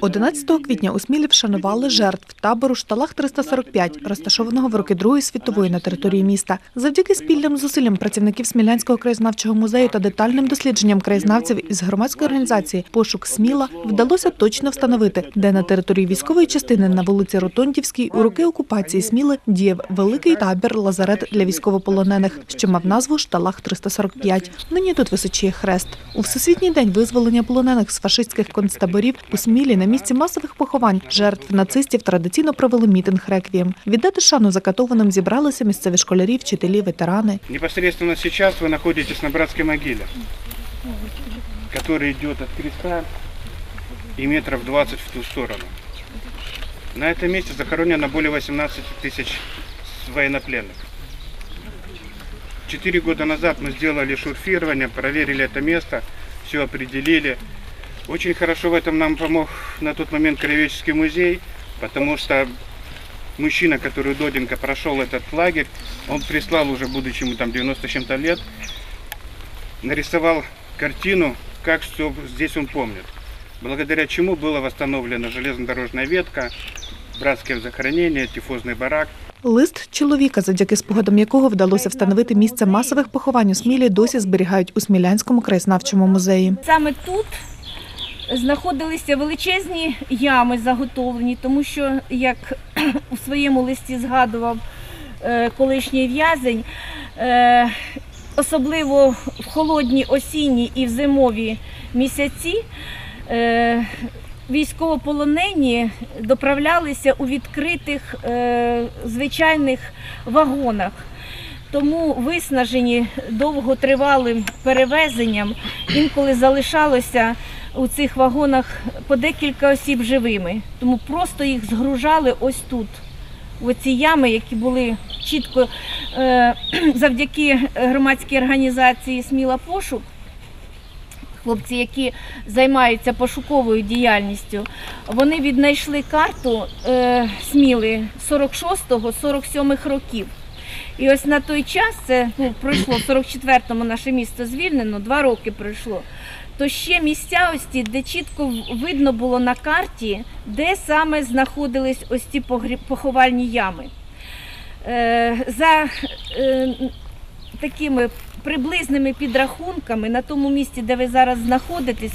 11 квітня у Смілі вшанували жертв табору Шталах 345, розташованого в роки Другої світової на території міста. Завдяки спільним зусиллям працівників Смілянського краєзнавчого музею та детальним дослідженням краєзнавців із громадської організації Пошук Сміла вдалося точно встановити, де на території військової частини на вулиці Ротондівській у роки окупації Сміли діяв великий табір лазарет для військовополонених, що мав назву Шталах 345. Нині тут височіє хрест. У всесвітній день визволення полонених з фашистських концтаборів у Смілі місці масових поховань жертв нацистів традиційно провели мітинг реквієм. Віддати шану закатованим зібралися місцеві школярі, вчителі, ветерани. Непосредственно сейчас вы находитесь на братской могиле, которая идет от креста и метров 20 в ту сторону. На этом месте захоронено более 18 тысяч военнопленных. Четыре года назад мы сделали шурфирование, проверили это место, все определили. Очень хорошо в этом нам помог на тот момент Краеведческий музей, потому что мужчина, который у Доденко прошел этот лагерь, он прислал уже, будучи ему там 90 с чем-то лет, нарисовал картину, как все здесь он помнит. Благодаря чему была восстановлена железнодорожная ветка, братское захоронение, тифозный барак. Лист чоловіка, завдяки спогадам якого вдалося встановити місце масових поховань у Смілі, досі зберігають у Смілянському краєзнавчому музеї. Саме тут знаходилися величезні ями заготовлені, тому що, як у своєму листі згадував е, колишній в'язень, е, особливо в холодні осінні і в зимові місяці е, військовополонені доправлялися у відкритих звичайних вагонах. Тому виснажені довготривалим перевезенням інколи залишалося у цих вагонах по декілька осіб живими. Тому просто їх згружали ось тут, в оці ями, які були чітко е, завдяки громадській організації Сміла пошук. Хлопці, які займаються пошуковою діяльністю, вони віднайшли карту е, Сміли 46-47 років. І ось на той час, це ну, пройшло в 44-му наше місто звільнено, два роки пройшло. То ще місця ось ті, де чітко видно було на карті, де саме знаходились ось ці поховальні ями. Е, за е, такими приблизними підрахунками, на тому місці, де ви зараз знаходитесь,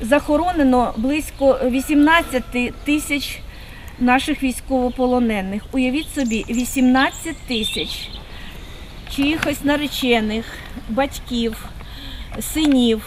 захоронено близько 18 тисяч наших військовополонених. Уявіть собі, 18 тисяч чиїхось наречених, батьків, синів.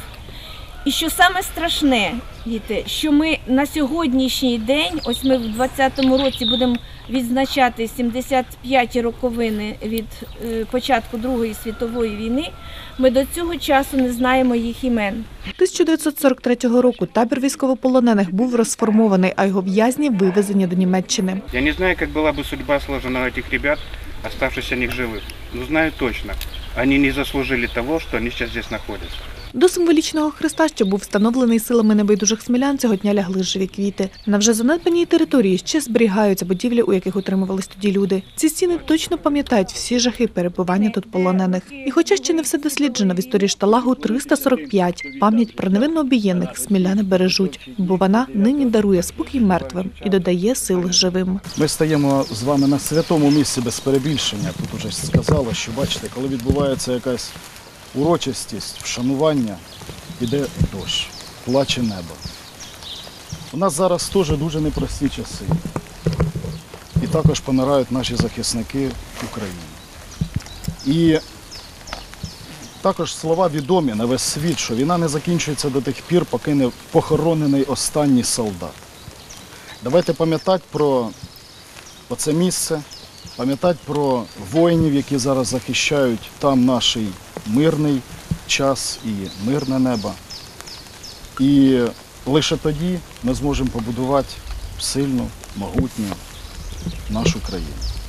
І що саме страшне, діти, що ми на сьогоднішній день, ось ми в 2020 році будемо відзначати 75 роковини від е, початку Другої світової війни, ми до цього часу не знаємо їх імен. 1943 року табір військовополонених був розформований, а його в'язні вивезені до Німеччини. Я не знаю, как была бы судьба сложена у этих ребят, оставшихся них живых. Но знаю точно, они не заслужили того, что они сейчас здесь находятся. До символічного хреста, що був встановлений силами небайдужих смілян, цього дня лягли живі квіти. На вже занедбаній території ще зберігаються будівлі, у яких утримувались тоді люди. Ці стіни точно пам'ятають всі жахи перебування тут полонених. І хоча ще не все досліджено в історії шталагу 345, пам'ять про невинно обієнних сміляни бережуть, бо вона нині дарує спокій мертвим і додає сил живим. Ми стаємо з вами на святому місці без перебільшення. Тут уже сказали, що бачите, коли відбувається якась урочистість, вшанування, іде дощ, плаче небо. У нас зараз теж дуже непрості часи. І також помирають наші захисники України. І також слова відомі на весь світ, що війна не закінчується до тих пір, поки не похоронений останній солдат. Давайте пам'ятати про оце місце, пам'ятати про воїнів, які зараз захищають там наш мирний час і мирне небо. І лише тоді ми зможемо побудувати сильну, могутню нашу країну.